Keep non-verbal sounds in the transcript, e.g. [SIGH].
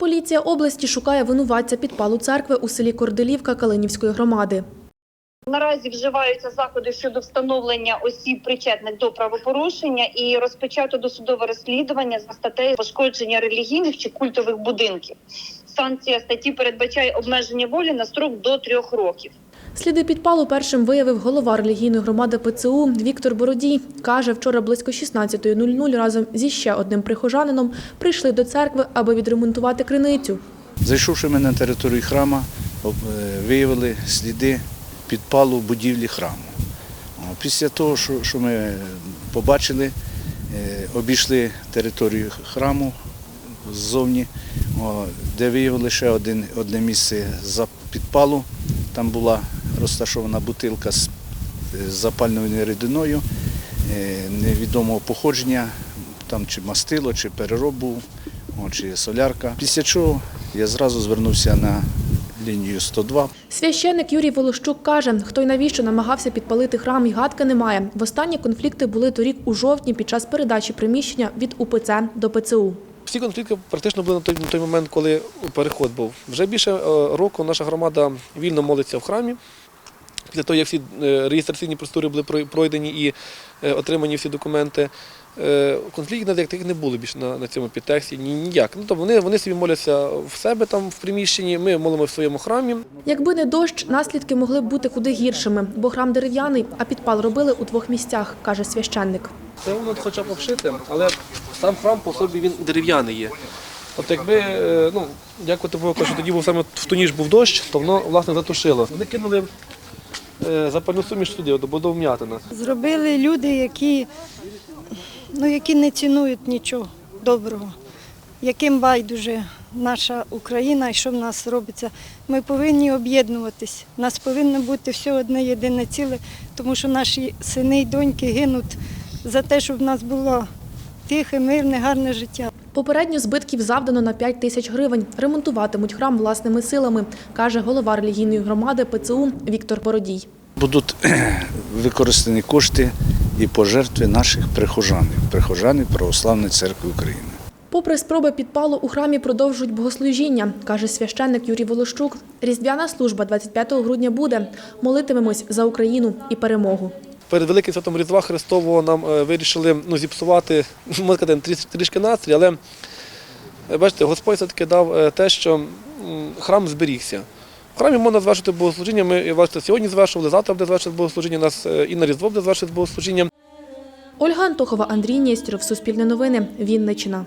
Поліція області шукає винуватця підпалу церкви у селі Корделівка Калинівської громади. Наразі вживаються заходи щодо встановлення осіб причетних до правопорушення і розпочато досудове розслідування за статтею пошкодження релігійних чи культових будинків. Санкція статті передбачає обмеження волі на строк до трьох років. Сліди підпалу першим виявив голова релігійної громади ПЦУ Віктор Бородій. Каже, вчора близько 16.00 разом зі ще одним прихожанином прийшли до церкви, аби відремонтувати криницю. Зайшовши ми на територію храму, об- е, виявили сліди підпалу будівлі храму. Після того, що, що ми побачили, е, обійшли територію храму ззовні, де виявили ще один, одне місце за підпалу. Там була розташована бутилка з е, запальною рідиною е, невідомого походження, там чи мастило, чи перероб був, чи солярка. Після чого я зразу звернувся на лінію 102. Священник Юрій Волощук каже, хто й навіщо намагався підпалити храм, і гадки немає. Востанні конфлікти були торік у жовтні під час передачі приміщення від УПЦ до ПЦУ. Всі конфлікти практично були на той, на той момент, коли переход був. Вже більше е, року наша громада вільно молиться в храмі. Після того, як всі е, реєстраційні процедури були прой- пройдені і е, отримані всі документи, е, конфліктів як таких не було більше на, на цьому підтексті ні, ніяк. Ну, тобто вони, вони собі моляться в себе там в приміщенні, ми молимо в своєму храмі. Якби не дощ, наслідки могли б бути куди гіршими, бо храм дерев'яний, а підпал робили у двох місцях, каже священник. Це воно хоча б обшите, але сам храм по собі він дерев'яний є. Тобто, якби, ну, дякувати Богу, що тоді був саме в ту ніч був дощ, то воно власне затушило. Вони кинули запальну суміш туди, до до вм'ятина. Зробили люди, які, ну, які не цінують нічого доброго, яким байдуже наша Україна і що в нас робиться. Ми повинні об'єднуватись. У нас повинно бути все одне єдине ціле, тому що наші сини й доньки гинуть за те, щоб в нас було тихе, мирне, гарне життя. Попередньо збитків завдано на 5 тисяч гривень. Ремонтуватимуть храм власними силами, каже голова релігійної громади ПЦУ Віктор Бородій. Будуть [CLEARS THROAT] використані кошти і пожертви наших прихожанів, прихожанів Православної церкви України. Попри спроби підпалу, у храмі продовжують богослужіння, каже священник Юрій Волощук. Різдвяна служба 25 грудня буде. Молитимемось за Україну і перемогу. Перед Великим святом Різдва Христового нам е, вирішили ну, зіпсувати, [LAUGHS] можна сказати, трішки настрій, але е, бачите, Господь все-таки дав е, те, що храм зберігся. В храмі можна звершити богослужіння. Ми е, бачите, сьогодні звершували, завтра буде звершити богослужіння, у нас е, і на Різдво буде звершити богослужіння. Ольга Антохова, Андрій Нєстєров, Суспільне новини, Вінниччина.